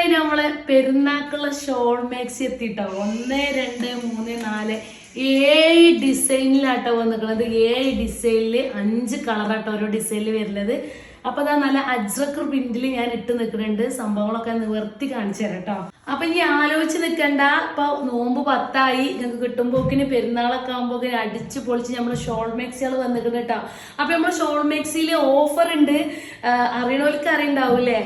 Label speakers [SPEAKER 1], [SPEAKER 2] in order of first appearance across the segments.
[SPEAKER 1] അങ്ങനെ നമ്മളെ പെരുന്നാക്കുള്ള shawl maxi എത്തിട്ടോ. ഒന്ന് രണ്ട് മൂന്ന് നാല്. ഏഴ് ഡിസൈനിലാട്ടോ വന്നിട്ടുള്ളത് ഏഴ് ഡിസൈനിൽ അഞ്ച് കളറാട്ടോ ഓരോ ഡിസൈനിൽ വരുന്നത്. അപ്പൊ അതാ നല്ല അജ്രക്കർ പ്രിന്റിൽ ഞാൻ ഇട്ട് നിൽക്കുന്നുണ്ട് സംഭവങ്ങളൊക്കെ നിവർത്തി കാണിച്ചു തരാം കേട്ടോ അപ്പൊ ഇനി ആലോചിച്ച് നിൽക്കണ്ട ഇപ്പൊ നോമ്പ് പത്തായി. ഞങ്ങൾക്ക് കിട്ടുമ്പോക്കിന് പെരുന്നാളൊക്കെ ആകുമ്പോക്കിന് അടിച്ച് പൊളിച്ച് നമ്മൾ ഷോൾ മാക്സികൾ വന്നിട്ടുണ്ട് കേട്ടോ. അപ്പൊ നമ്മൾ ഷോൾ മാക്സിയിൽ ഓഫർ ഉണ്ട്. അറിയണവർക്ക് അറിയണ്ടാവൂലേ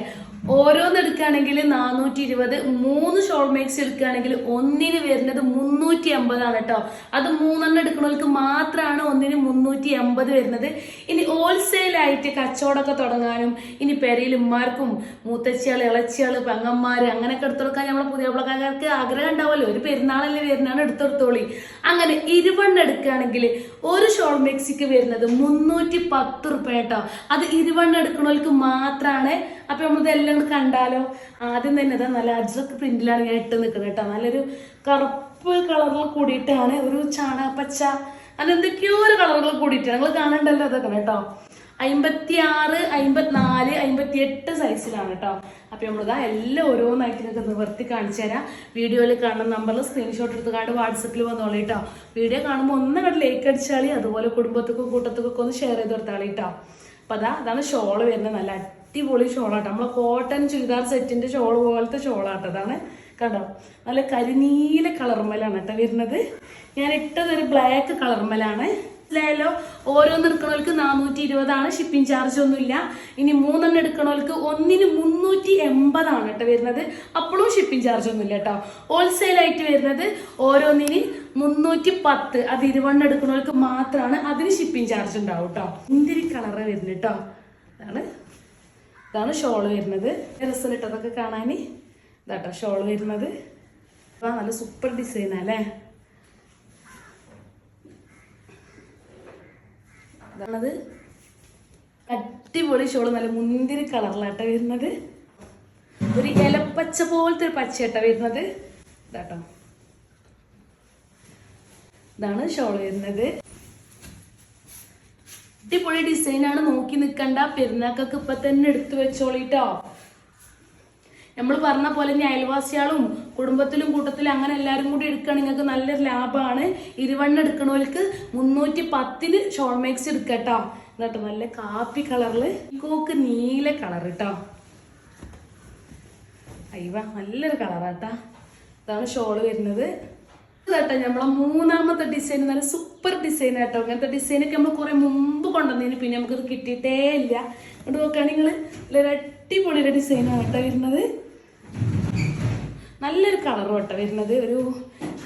[SPEAKER 1] ഓരോന്ന് എടുക്കുകയാണെങ്കിൽ നാനൂറ്റി ഇരുപത് മൂന്ന് ഷോൾ മേക്സ് എടുക്കുകയാണെങ്കിൽ ഒന്നിന് വരുന്നത് മുന്നൂറ്റി അമ്പതാണ് കേട്ടോ. അത് മൂന്നെണ്ണം എടുക്കുന്നവർക്ക് മാത്രമാണ് ഒന്നിന് മുന്നൂറ്റി അമ്പത് വരുന്നത്. ഇനി ഹോൾസെയിലായിട്ട് കച്ചവടമൊക്കെ തുടങ്ങാനും ഇനി പെരയിൽ ഉമ്മാർക്കും മൂത്തച്ചിയാൾ ഇളച്ചിയാൾ പെങ്ങന്മാർ അങ്ങനെയൊക്കെ എടുത്തെടുക്കാൻ നമ്മളെ പുതിയ പിള്ളക്കാർക്ക് ആഗ്രഹം ഉണ്ടാവുമല്ലോ. ഒരു പെരുന്നാളല്ലേ വരുന്നതാണ് എടുത്തെടുത്തോളി. അങ്ങനെ ഇരുവണ്ണം എടുക്കുകയാണെങ്കിൽ ഒരു ഷോൾ മേക്സിക്ക് വരുന്നത് മുന്നൂറ്റി പത്ത് റുപ്യ കേട്ടോ. അത് ഇരുവണ്ണം എടുക്കുന്നവർക്ക് മാത്രമാണ് അപ്പൊ നമ്മളിതെല്ലാം കണ്ടാലോ? ആദ്യം തന്നെ ഇതാ നല്ല അജ്രക്ക് പ്രിന്റിലാണ് ഞാൻ ഇട്ട് നിൽക്കുന്നത് കേട്ടോ. നല്ലൊരു കറുപ്പ് കളറിൽ കൂടിയിട്ടാണ് ഒരു ചാണകപ്പച്ച. അങ്ങനെ എന്തൊക്കെയോ ഒരു കളറുകൾ കൂടിയിട്ടാണ്. നിങ്ങൾ കാണണ്ടല്ലോ അതൊക്കെ കേട്ടോ. അമ്പത്തി ആറ് അമ്പത്തിനാല് അമ്പത്തി എട്ട് സൈസിലാണ് കേട്ടോ. അപ്പൊ നമ്മളിതാ എല്ലാം ഓരോന്നായിട്ട് നിങ്ങൾക്ക് നിവർത്തി കാണിച്ചു തരാം. വീഡിയോയിൽ കാണുന്ന നമ്പറിൽ സ്ക്രീൻഷോട്ട് എടുത്ത് കാണ്ട് വാട്സപ്പിൽ വന്നോളി കേട്ടോ. വീഡിയോ കാണുമ്പോൾ ഒന്നുകൂടെ കണ്ട് ലേക്ക് അടിച്ചാളി. അതുപോലെ കുടുംബത്തിക്കും കൂട്ടത്തിക്കും ഒക്കെ ഒന്ന് ഷെയർ ചെയ്ത് കൊടുത്താളി കേട്ടോ. അപ്പൊ അതാ അതാണ് ഷോൾ വരുന്നത്. നല്ല അടിപൊളി ഷോളാട്ടോ. നമ്മളെ കോട്ടൺ ചുരിദാർ സെറ്റിന്റെ ഷോൾ പോലത്തെ ഷോളാട്ടോ അതാണ്. കണ്ടോ? നല്ല കരിനീല കളർമലാണ് കേട്ടോ വരുന്നത്. ഞാൻ ഇട്ടതൊരു ബ്ലാക്ക് കളർമലാണ് മനസ്സിലായല്ലോ ഓരോന്ന് എടുക്കണവർക്ക് നാനൂറ്റി ഇരുപതാണ് ഷിപ്പിംഗ് ചാർജ് ഒന്നുമില്ല. ഇനി മൂന്നെണ്ണം എടുക്കണവർക്ക് ഒന്നിന് മുന്നൂറ്റി എൺപതാണ് കേട്ടോ വരുന്നത്. അപ്പോഴും ഷിപ്പിംഗ് ചാർജ് ഒന്നുമില്ല കേട്ടോ. ഹോൾസെയിൽ ആയിട്ട് വരുന്നത് ഓരോന്നിന് മുന്നൂറ്റി പത്ത് അത് ഇരുവണ്ണം എടുക്കണവർക്ക് മാത്രമാണ് അതിന് ഷിപ്പിംഗ് ചാർജ് ഉണ്ടാവും കേട്ടോ. ഇന്തിരി കളറ് വരുന്നത് കേട്ടോ. ഇതാണ് ഇതാണ് ഷോൾ വരുന്നത്. രസം ഇട്ടതൊക്കെ കാണാൻ ഇതാട്ടോ ഷോൾ വരുന്നത്. ആ നല്ല സൂപ്പർ ഡിസൈനല്ലേ ഇതാണത്. അടിപൊളി ഷോൾ നല്ല മുന്തിരി കളറിലാട്ട വരുന്നത്. ഒരു ഇലപ്പച്ച പോലത്തെ ഒരു പച്ചയട്ട വരുന്നത്. ഇതാട്ടോ. ഇതാണ് ഷോൾ വരുന്നത്. അടിപൊളി ഡിസൈനാണ് നോക്കി നിൽക്കണ്ട പെരുന്നാക്കൊക്കെ ഇപ്പൊ തന്നെ എടുത്തു വെച്ചോളിട്ടോ നമ്മൾ പറഞ്ഞ പോലെ ഇനി അയൽവാസികളും കുടുംബത്തിലും കൂട്ടത്തിലും അങ്ങനെ എല്ലാവരും കൂടി എടുക്കുകയാണെങ്കിൽ നിങ്ങൾക്ക് നല്ലൊരു ലാഭമാണ് ഇരുവണ്ണം എടുക്കണവർക്ക് മുന്നൂറ്റി പത്തിന് ഷോൾ മേക്സ് എടുക്കട്ടോ എന്നിട്ടോ നല്ല കാപ്പി കളറിൽ. കോക്ക് നീല കളർ കേട്ടോ അയ്യവ നല്ലൊരു കളറാട്ടാ ഇതാണ് ഷോൾ വരുന്നത്. കേട്ടോ നമ്മളെ മൂന്നാമത്തെ ഡിസൈൻ നല്ല സൂപ്പർ ഡിസൈൻ ആട്ടോ. ഇങ്ങനത്തെ ഡിസൈനൊക്കെ നമ്മൾ കുറെ മുമ്പ് കൊണ്ടുവന്നതിന് പിന്നെ നമുക്കത് കിട്ടിയിട്ടേ ഇല്ല. അതുകൊണ്ട് നോക്കുകയാണെങ്കിൽ നല്ലൊരു അടിപൊളിയുടെ ഡിസൈനാണ് കേട്ടോ വരുന്നത്. നല്ലൊരു കളർ കേട്ടോ വരുന്നത്. ഒരു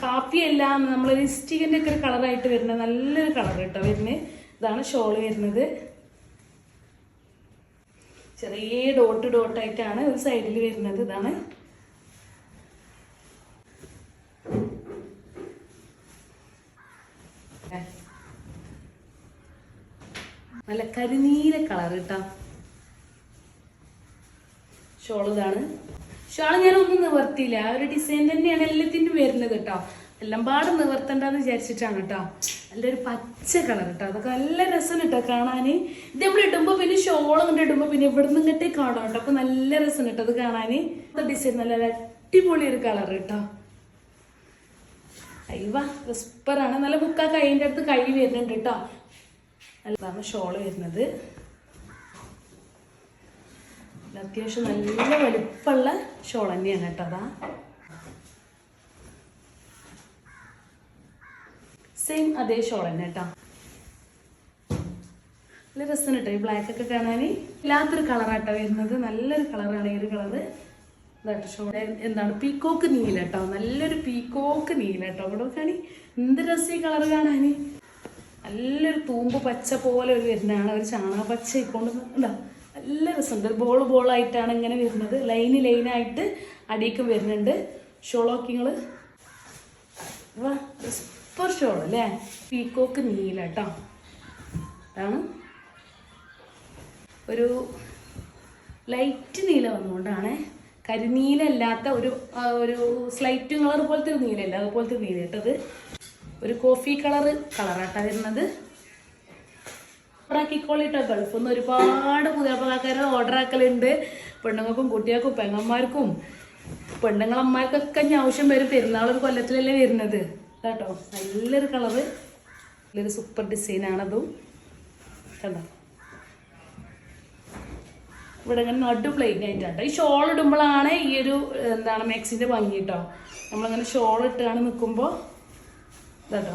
[SPEAKER 1] കാപ്പിയല്ല നമ്മൾ ലിസ്റ്റിങ്ങിന്റെ ഒക്കെ ഒരു കളറായിട്ട് വരുന്നത് നല്ലൊരു കളർ കേട്ടോ വരുന്നത്. ഇതാണ് ഷോൾ വരുന്നത്. ചെറിയ ഡോട്ട് ഡോട്ടായിട്ടാണ് ഒരു സൈഡിൽ വരുന്നത് ഇതാണ്. നല്ല കരിനീല കളർ കേട്ടോ. ഷോൾ ഇതാണ്. ഷോൾ ഞാൻ ഒന്നും നിവർത്തിയില്ല. ആ ഒരു ഡിസൈൻ തന്നെയാണ് എല്ലാത്തിനും വരുന്നത് കേട്ടോ. എല്ലാം പാടും നിവർത്തണ്ടെന്ന് വിചാരിച്ചിട്ടാണ് കേട്ടോ. നല്ലൊരു പച്ച കളർ കേട്ടോ. അതൊക്കെ നല്ല രസം കേട്ടോ കാണാൻ ഇത് നമ്മൾ ഇടുമ്പോൾ പിന്നെ ഷോൾ കൊണ്ട് ഇടുമ്പോൾ പിന്നെ ഇവിടെ നിന്ന് ഇങ്ങോട്ടേ കാണാം കേട്ടോ. അപ്പൊ നല്ല രസം കേട്ടോ അത് കാണാൻ ഡിസൈൻ നല്ല അടിപൊളി ഒരു കളർ കേട്ടോ. അയ്യവാ വിസ്പറാണ് നല്ല ബുക്കാ കൈന്റെ അടുത്ത് കൈ വരുന്നുണ്ട് കേട്ടോ. നല്ലതാണ് ഷോൾ വരുന്നത്. അത്യാവശ്യം നല്ല വലുപ്പമുള്ള ഷോൾ തന്നെയാണ് കേട്ടോ അതാ. സെയിം അതേ ഷോൾ തന്നെ കേട്ടോ. നല്ല രസം കേട്ടോ ഈ ബ്ലാക്ക് ഒക്കെ കാണാൻ. ഇല്ലാത്തൊരു കളറാട്ടോ വരുന്നത്. നല്ലൊരു കളറാണ് ഈ ഒരു കളറ് എന്താണ്? പീക്കോക്ക് നീല കേട്ടോ. നല്ലൊരു പീക്കോക്ക് നീല കേട്ടോ. ഇവിടെ നോക്കാണി എന്ത് രസം ഈ കളർ കാണാൻ. നല്ലൊരു തൂമ്പ് പച്ച പോലെ ഒരു വരുന്നതാണ്. ഒരു ചാണക പച്ച ഇക്കൊണ്ട് എന്താ നല്ല രസമുണ്ട്. ബോൾ ബോളായിട്ടാണ് ഇങ്ങനെ വരുന്നത്. ലൈന് ലൈനായിട്ട് അടിയിക്കും വരുന്നുണ്ട്. ഷോളോക്കിങ്ങൾ വാ സൂപ്പർ ഷോൾ അല്ലേ? പീക്കോക്ക് നീല കേട്ടോ അതാണ് ഒരു ലൈറ്റ് നീല വന്നുകൊണ്ടാണ് കരിനീലല്ലാത്ത ഒരു ഒരു സ്ലൈറ്റ് കളർ പോലത്തെ ഒരു നീലല്ല അതുപോലത്തെ നീല കേട്ടത് ഒരു കോഫി കളർ കളറാട്ടാ വരുന്നത്. ഓർഡറാക്കിക്കോളിട്ടോ ഗൾഫിൽ നിന്ന് ഒരുപാട് പുതിയ ഓർഡറാക്കലുണ്ട്. പെണ്ണുങ്ങൾക്കും കുട്ടികൾക്കും പെങ്ങന്മാർക്കും പെണ്ണുങ്ങളമ്മമാർക്കൊക്കെ ഇനി ആവശ്യം വരും. പെരുന്നാൾ ഒരു കൊല്ലത്തിലല്ലേ വരുന്നത്. കേട്ടോ നല്ലൊരു കളറ് നല്ലൊരു സൂപ്പർ ഡിസൈനാണതും കണ്ടോ? ഇവിടെ ഇങ്ങനെ നടു പ്ലെയിൻ ആയിട്ടാണ് ഈ ഷോൾ ഇടുമ്പോഴാണ് ഈ ഒരു എന്താണ് മാക്സിന്റെ ഭംഗി കേട്ടോ നമ്മളിങ്ങനെ ഷോൾ ഇട്ടാണ് നിൽക്കുമ്പോൾ കണ്ടോ?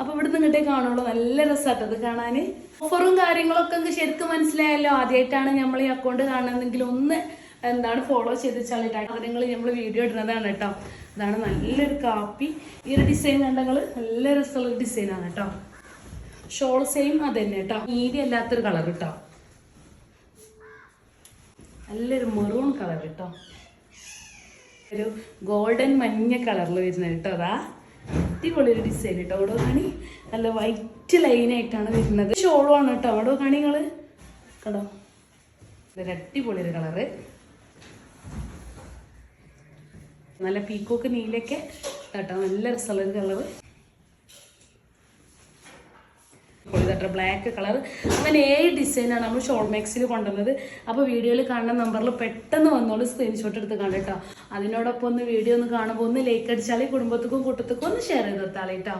[SPEAKER 1] അപ്പൊ ഇവിടെ നിന്നിട്ടേ കാണുള്ളൂ. നല്ല രസമാട്ടോ ഇത് കാണാന്. ഓഫറും കാര്യങ്ങളൊക്കെ ശരിക്കും മനസ്സിലായല്ലോ. ആദ്യമായിട്ടാണ് നമ്മൾ ഈ അക്കൗണ്ട് കാണുന്നതെങ്കിൽ ഒന്ന് എന്താണ് ഫോളോ ചെയ്ത് ചളിട്ടാ കാര്യങ്ങൾ നമ്മൾ വീഡിയോ ഇടുന്നതാണ് കേട്ടോ. അതാണ് നല്ലൊരു കാപ്പി ഈ ഒരു ഡിസൈൻ കണ്ടങ്ങൾ നല്ല രസമുള്ള ഡിസൈനാണ് കേട്ടോ. ഷോൾ സെയിം അത് തന്നെ കേട്ടോ. നീതി അല്ലാത്തൊരു കളർ കേട്ടോ. നല്ലൊരു മെറൂൺ കളർ കേട്ടോ. ഒരു ഗോൾഡൻ മഞ്ഞ കളറിൽ വരുന്നത് കേട്ടോ അതാ. അടിപൊളി ഒരു ഡിസൈൻ കേട്ടോ. അവിടെ കാണി നല്ല വൈറ്റ് ലൈനായിട്ടാണ് വരുന്നത്. ഷോളാണ് കേട്ടോ. അവിടെ കാണി നിങ്ങൾ കേട്ടോ ഒരു അടിപൊളി ഒരു കളറ്. നല്ല പീക്കോക്ക് നീലൊക്കെ കേട്ടോ. നല്ല രസമുള്ള കളറ്. ബ്ലാക്ക് കളർ അങ്ങനെ ഏഴ് ഡിസൈനാണ് നമ്മൾ ഷോൾ മാക്സിൽ കൊണ്ടുവന്നത്. അപ്പോൾ വീഡിയോയിൽ കാണുന്ന നമ്പറിൽ പെട്ടെന്ന് വന്നോളൂ. സ്ക്രീൻഷോട്ട് എടുത്ത് കണ്ടിട്ടോ അതിനോടൊപ്പം ഒന്ന് വീഡിയോ ഒന്ന് കാണുമ്പോൾ ഒന്ന് ലൈക്ക് അടിച്ചാൽ കുടുംബത്തിക്കും കൂട്ടത്തിക്കും ഒന്ന് ഷെയർ ചെയ്ത് എത്താളേട്ടോ കേട്ടോ.